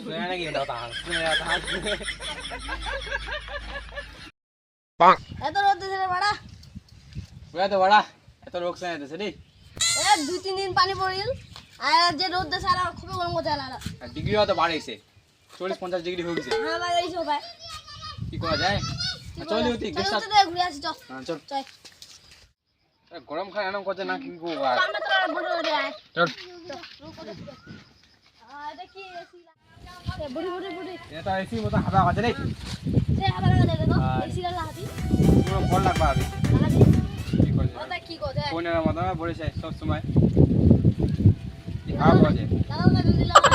শুনে নাকি দাও তাহার শুনে তাহার এত রোদ দিছে রে বাড়া। তো বড়া এত লোক শুনে দিছে রে এ দুই তিন দিন পানি পড়িল। আর যে রোদ দিছে আর খুবই গরম করছে আর ডিগ্রিও তো বাড়াইছে। চল্লিশ পঞ্চাশ ডিগ্রি হয়ে গেছে। হ্যাঁ লাগাইছো ভাই কি করা যায়? চলি হতি চল ঘুরে আসি চল। চল। চল। গরম খায় এরকম করছে না কি করব আর? আর চল। এটা এসি মতো হাওয়া আছে রে সে আবার লাগা দে এসি লাগা হাতি পুরো ফল লাগবে আবি লাগাদি কি করছে ওটা কি করে ফোনের মতো বলেছে সব সময় কি হাওয়া বাজে। লাগাও না জলদি লাগা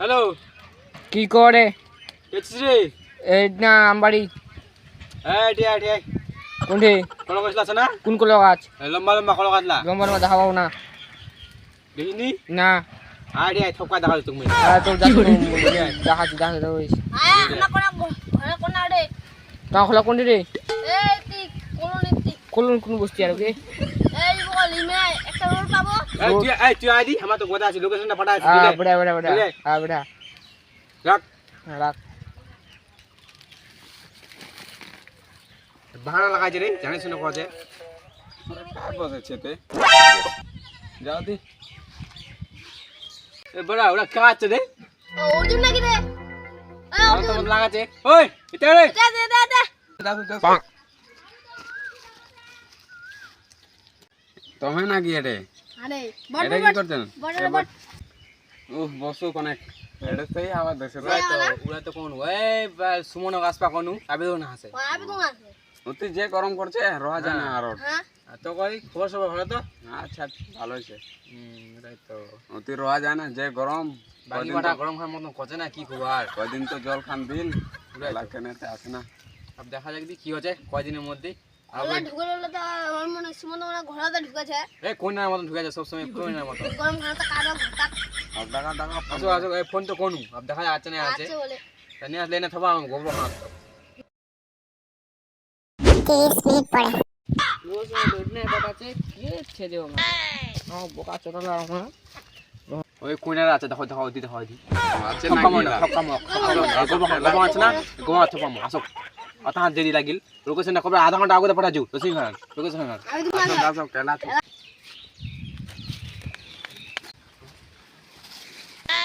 হ্যালো। কি করে? রে? এই না আমবাড়ি হ্যাঁ ঠিক ঠিক কোনটি? কল গাছ আছে না? কোন কোন গাছ? লম্বা লম্বা কল গাছলা গম্বর মধ্যে দেখা পাবো না। দেখিনি? না। আয় ঠিক থপকা দেখা তুমি আর দেখাচ্ছি দেখাচ্ছি আয় আমরা কোনা ঘরে কোনা রে তা খোলা কোনটি রে এই তি কোন নীতি কোন কোন বসতি আর ওকে এই বল ইমে একটা রোড পাবো। এই তুই এই তুই আইডি আমার তো কথা আছে লোকেশনটা পাঠা আছে দিলে বড়া বড়া বড়া? আ বড়া রাখ রাখ বাহানা লাগাইছে রে জানিস শুনে কথা বসেছে তে। যাও দি। এ বড়া ওরা কাছে রে? অর্জুন নাকি রে এই আমার তো অর্জুন মন লাগাছে ওই এটা রে। দে দে দে দে। তুমি নাকি এটে আরে কি বট করতেন বট বট। উহ বসু কোনে। এটা সেই আমার দেশে তো উড়া তো কোন ওই সুমন গাছপা কোনু আবে না হাসে আছে। অতি যে গরম করছে রহা যায় না আর হ্যাঁ। তো কই খবর সব ভালো তো? আচ্ছা ভালো হইছে হুম রাই তো। অতি রহা যায় না যে গরম গরম খাওয়ার মতন করছে না কি খবর? কয়দিন তো জল খান দিন কেনেতে আসে না। আব দেখা যাক দি কি হচ্ছে কয়দিনের মধ্যে? খানা ফোন তো কোনু দেখা যাচ্ছে না আছে তানি আসলে না থবা গোবর হাত আমার ওই কোনার আছে দেখো দেখো দি দেখো দি আছে না আছে না? গোবর থকাম আসো আতা দেরি লাগিল। লোকেশন কবে? আধা ঘণ্টা আগে পড়া যাও রসিং খান লোকেশন খান আসো কেলা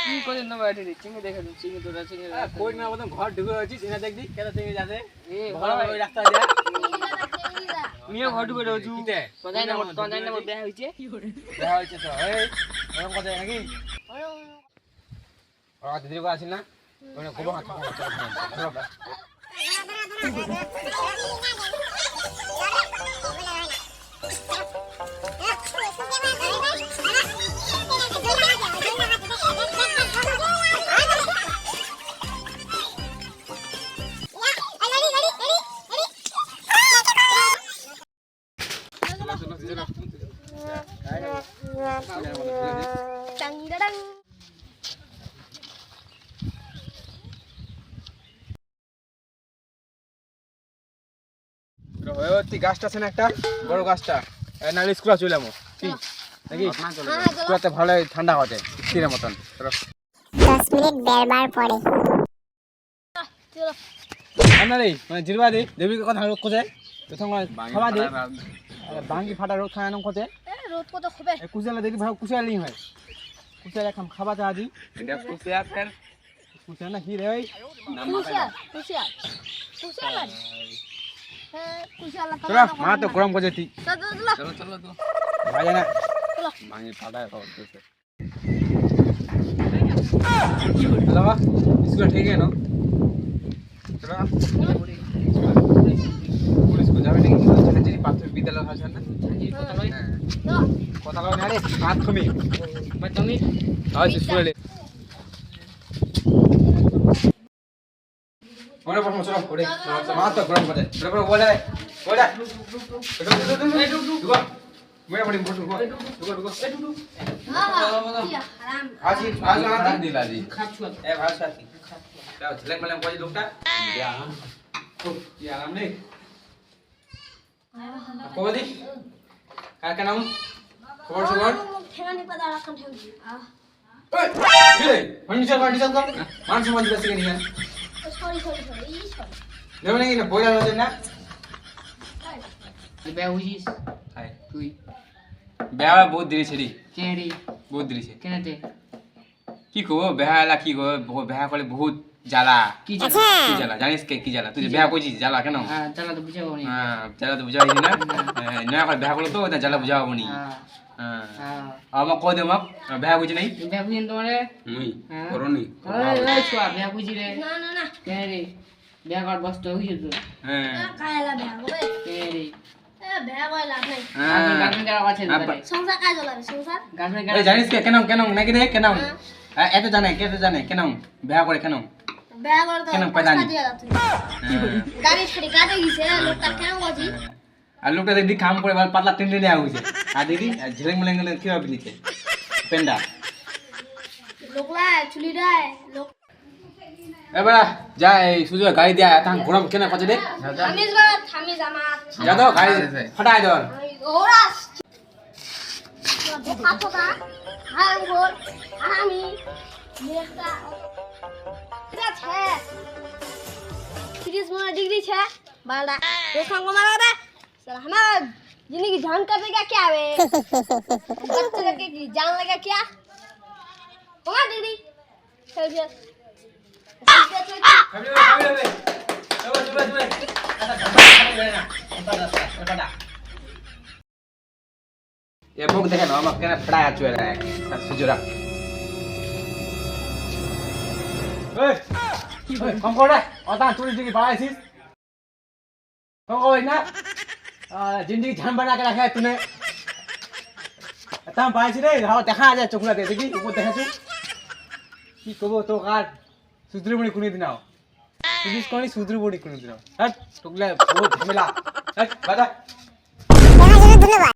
কি করে না বাড়ি রে চিংড়ি দেখে দিন চিংড়ি তোরা চিংড়ি কোই না মতন ঘর ঢুকে আছি সিনা দেখদি কেন তুমি যাবে। এ ভালো ওই রাস্তা যা মিয়া ঘর ঢুকে রয়েছু কিতে তো জানি না তো জানি না বিয়া হইছে দেখা হইছে তো এই এরকম কথা নাকি আর দিদি কো আসিল না ওখানে গোবর হাত ওই গাছটা আছে না একটা? বড় গাছটা। নাহলে স্কুলে চলে যাব। কি? নাকি? হ্যাঁ ভালো ঠান্ডা স্থিরের মতন। দশ মিনিট বেরবার পরে। না রে মানে জিরবা দি দেবীকে কথা কোথায় প্রথম খাওয়া দি। বাঙ্গি ফাটা রোদ খায় এরকম কোথায় এ রোদ কত খুবে কুচিয়ালে দেখি ভাই কুচিয়ালি হয়। কুচিয়ালে খাম খাবা চা দি। এটা ফের কুচিয়া না কি রে ওই? হ্যাঁ কুশিয়াল। চলো মা তো গরম করে তুই চলো চলো চলো। ভাই জানা চলো। বাঙ্গি ফাটা খাওয়া চলো স্কুল ঠিক আছে না চলো যাবে নাকি? ছেলে প্রাথমিক বিদ্যালয় আছে না। কথা বলে না রে প্রাথমিক প্রাথমিক হয় স্কুলে ওরে বসো চলো ওরে মা তো গরম করে ওরে বড় বলে ওরে ঢুকো মেরে বড়ি বসো ঢুকো ঢুকো ঢুকো হ্যাঁ হ্যাঁ কি হারাম আসি আসি না দিলা দি খাচ্ছু এ ভালো সাথী যাও ছেলে মেলে কই লোকটা দিয়া খুব কি আরাম নেই কবদি কার কা নাম খবর সবর ঠেঙানি পাতা রাখান ঠেঙানি আহ এই কি রে ফার্নিচার ফার্নিচার কর সরি সরি সরি ই সরি নেবে নাকি না বইলা হচ্ছে না বেয়া বুঝিস হাই তুই বেয়া বহুত দেরি ছেড়ি। কেন বহুত দেরি ছে কেনেতে কি কব? বেহা এলা কি কব? বেহা করলে বহুত জ্বালা। কি জ্বালা? জানিস কে কি জ্বালা? তুই বেহা করছিস জ্বালা কেন? হ্যাঁ চালা তো বুঝাবো নি। হ্যাঁ জ্বালা তো বুঝা হয়েছে না করে বেহা করলে তো জ্বালা বুঝা হবনি আমাক কই দে আমাক বেহা বুঝি নাই তুই বেয়া বুঝিন তোমারে মুই হ্যাঁ। করনি ওই ওই ছোয়া বেয়া বুঝি রে না না না কেন রে হ্যাঁ কায়লা কেন রে হ্যাঁ জানিস কে কেন কেন নাকি রে কেন এত জানে কে জানে কেন বেহা করে কেন বেয়া করে তো কেন পাঁচটা পাইলানি? দিয়ে যাচ্ছে হ্যাঁ। গাড়ি ছাড়ি কাজে গেছে লোকটা কেন গজি আর লোকটা দেখি কাম করে পাতলা টেনে টেনে আগুছে আর দেখি ঝিলেং মিলেং গেলে কি ভাবে নিচে? পেন্ডা লোকলা চুলি দেয় লোক এবার যা এই সুযোগ গাড়ি দিয়া তাহান ঘোরাম কেন কাছে দে যা দাও গাড়ি ফাটাই দাও আমি তিরিশ মনে डिग्री है बाला तो संग मारा रे सर हमारा जिंदगी जान करने का क्या है बच्चे करके की जान लगा क्या होगा डिग्री सेल्सियस এ মুখ দেখে না আমার কেন ফাটাই আছো এরা সুজরা এই এই, কম কর রে অতা চুরি দিকে বাড়াইছিস কম কর না আহ, জিন্দগি ঝান বানা के रखा है तूने তাম পাইছি রে হাও দেখা যায় চোখলা দে দেখি উপর দেখাছু কি কব তো কার সুদ্রবণী কোনি দিনাও পুলিশ কোনি সুদ্রবণী কোনি দিনাও হট টুকলা বহুত ঝামেলা হট বাদা দেখার জন্য ধন্যবাদ